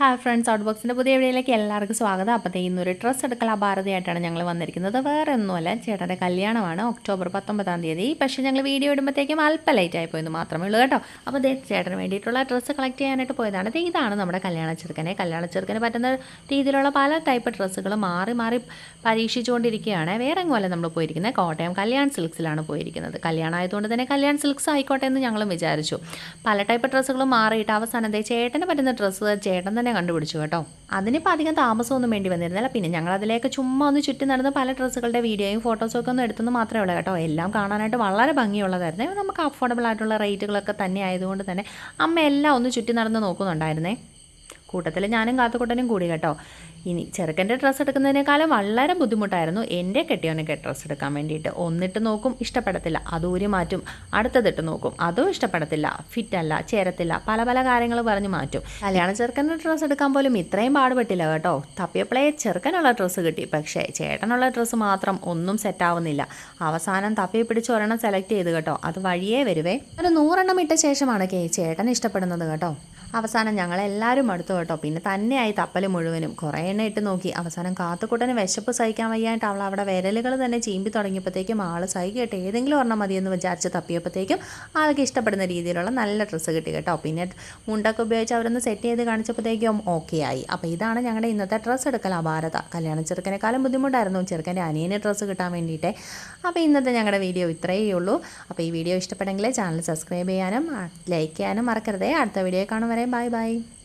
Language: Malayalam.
ഹായ് ഫ്രണ്ട്സ് ഔട്ട് ബോക്സിന്റെ പുതിയ വീഡിയോയിലേക്ക് എല്ലാവർക്കും സ്വാഗതം. അപ്പോഴത്തേ ഇന്നൊരു ഡ്രസ്സ് എടുക്കൽ ഭാരതിയായിട്ടാണ് ഞങ്ങൾ വന്നിരിക്കുന്നത്. വേറെ ഒന്നുമല്ല ചേട്ടന്റെ കല്യാണമാണ് ഒക്ടോബർ പത്തൊമ്പതാം തീയതി. പക്ഷേ ഞങ്ങൾ വീഡിയോ ഇടുമ്പോഴത്തേക്കും അല്പം ലേറ്റ് ആയി പോയെന്ന് മാത്രമേ ഉള്ളൂ കേട്ടോ. അപ്പോൾ ദേ ചേട്ടന് വേണ്ടിയിട്ടുള്ള ഡ്രസ്സ് കളക്ട് ചെയ്യാനായിട്ട് പോയതാണ്. ഇതാണ് നമ്മുടെ കല്യാണ ചെറുക്കനെ. കല്യാണ ചെറുക്കന് പറ്റുന്ന രീതിയിലുള്ള പല ടൈപ്പ് ഡ്രസ്സുകൾ മാറി മാറി പരീക്ഷിച്ചുകൊണ്ടിരിക്കുകയാണ്. വേറെ എങ്ങുമല്ല നമ്മൾ പോയിരിക്കുന്നത്. കോട്ടയം കല്യാൺ സിൽക്സിലാണ് പോയിരിക്കുന്നത്. കല്യാണം ആയതുകൊണ്ട് തന്നെ കല്യാൺ സിൽക്സ് ആയിക്കോട്ടെ എന്ന് ഞങ്ങളും വിചാരിച്ചു. പല ടൈപ്പ് ഡ്രസ്സുകളും മാറിയിട്ട് അവസാനം ചേട്ടന് പറ്റുന്ന ഡ്രസ്സ് ചേട്ടൻ തന്നെ കണ്ടുപിടിച്ചു കേട്ടോ. അതിനിപ്പോൾ അധികം താമസമൊന്നും വേണ്ടി വന്നിരുന്നില്ല. പിന്നെ ഞങ്ങൾ അതിലേക്ക് ചുമ്മാ ഒന്ന് ചുറ്റി നടന്ന് പല ഡ്രസ്സുകളുടെ വീഡിയോയും ഫോട്ടോസും ഒക്കെ ഒന്ന് എടുത്തെന്ന് മാത്രമേ ഉള്ളൂ കേട്ടോ. എല്ലാം കാണാനായിട്ട് വളരെ ഭംഗിയുള്ളതായിരുന്നു. നമുക്ക് അഫോർഡബിൾ ആയിട്ടുള്ള റേറ്റുകളൊക്കെ തന്നെ ആയതുകൊണ്ട് തന്നെ അമ്മ എല്ലാം ഒന്ന് ചുറ്റി നടന്ന് നോക്കുന്നുണ്ടായിരുന്നേ. കൂട്ടത്തിൽ ഞാനും കാത്തുകൂട്ടനും കൂടി കേട്ടോ. ഇനി ചെറുക്കന്റെ ഡ്രസ്സ് എടുക്കുന്നതിനേക്കാളും വളരെ ബുദ്ധിമുട്ടായിരുന്നു എന്റെ കെട്ടിയവനൊക്കെ ഡ്രസ്സ് എടുക്കാൻ വേണ്ടിയിട്ട്. ഒന്നിട്ട് നോക്കും ഇഷ്ടപ്പെടത്തില്ല. അത് ഊരി മാറ്റും അടുത്തതിട്ട് നോക്കും. അതും ഇഷ്ടപ്പെടത്തില്ല. ഫിറ്റല്ല ചേരത്തില്ല. പല പല കാര്യങ്ങൾ പറഞ്ഞ് മാറ്റും. കല്യാണ ചെറുക്കന്റെ ഡ്രസ്സ് എടുക്കാൻ പോലും ഇത്രയും പാടുപെട്ടില്ല കേട്ടോ. തപ്പിയപ്പോഴേ ചെറുക്കനുള്ള ഡ്രസ്സ് കിട്ടി. പക്ഷേ ചേട്ടനുള്ള ഡ്രസ്സ് മാത്രം ഒന്നും സെറ്റാവുന്നില്ല അവസാനം തപ്പി പിടിച്ച് ഒരെണ്ണം സെലക്ട് ചെയ്ത് കേട്ടോ. അത് വഴിയേ വരുവേ. ഒരു നൂറെണ്ണം ഇട്ട ശേഷമാണ് കേ ചേട്ടൻ ഇഷ്ടപ്പെടുന്നത് കേട്ടോ. അവസാനം ഞങ്ങളെല്ലാവരും അടുത്തു കേട്ടോ. പിന്നെ തന്നെയായി തപ്പൽ മുഴുവനും. കുറേ എണ്ണ ഇട്ട് നോക്കി. അവസാനം കാത്തുക്കുട്ടന് വിശപ്പ് സഹിക്കാൻ വയ്യായിട്ട് അവൾ അവിടെ വിരലുകൾ തന്നെ ചീമ്പി തുടങ്ങിയപ്പോഴത്തേക്കും ആൾ സഹിക്കട്ടെ. ഏതെങ്കിലും ഒരെണ്ണം മതിയെന്ന് വിചാരിച്ച് തപ്പിയപ്പോഴത്തേക്കും ആൾക്ക് ഇഷ്ടപ്പെടുന്ന രീതിയിലുള്ള നല്ല ഡ്രസ്സ് കിട്ടി കേട്ടോ. പിന്നെ മുണ്ടൊക്കെ ഉപയോഗിച്ച് അവരൊന്ന് സെറ്റ് ചെയ്ത് കാണിച്ചപ്പോഴത്തേക്കും ഓക്കെ ആയി. അപ്പോൾ ഇതാണ് ഞങ്ങളുടെ ഇന്നത്തെ ഡ്രസ്സ് എടുക്കൽ ഭാരത കല്യാണ ചെറുക്കനേക്കാളും ബുദ്ധിമുട്ടായിരുന്നു ചെറുക്കന്റെ അനിയന് ഡ്രസ്സ് കിട്ടാൻ വേണ്ടിയിട്ട്. അപ്പോൾ ഇന്നത്തെ ഞങ്ങളുടെ വീഡിയോ ഇത്രയേ ഉള്ളൂ. അപ്പോൾ ഈ വീഡിയോ ഇഷ്ടപ്പെട്ടെങ്കിൽ ചാനൽ സബ്സ്ക്രൈബ് ചെയ്യാനും ലൈക്ക് ചെയ്യാനും മറക്കരുതേ. അടുത്ത വീഡിയോ കാണും Bye bye.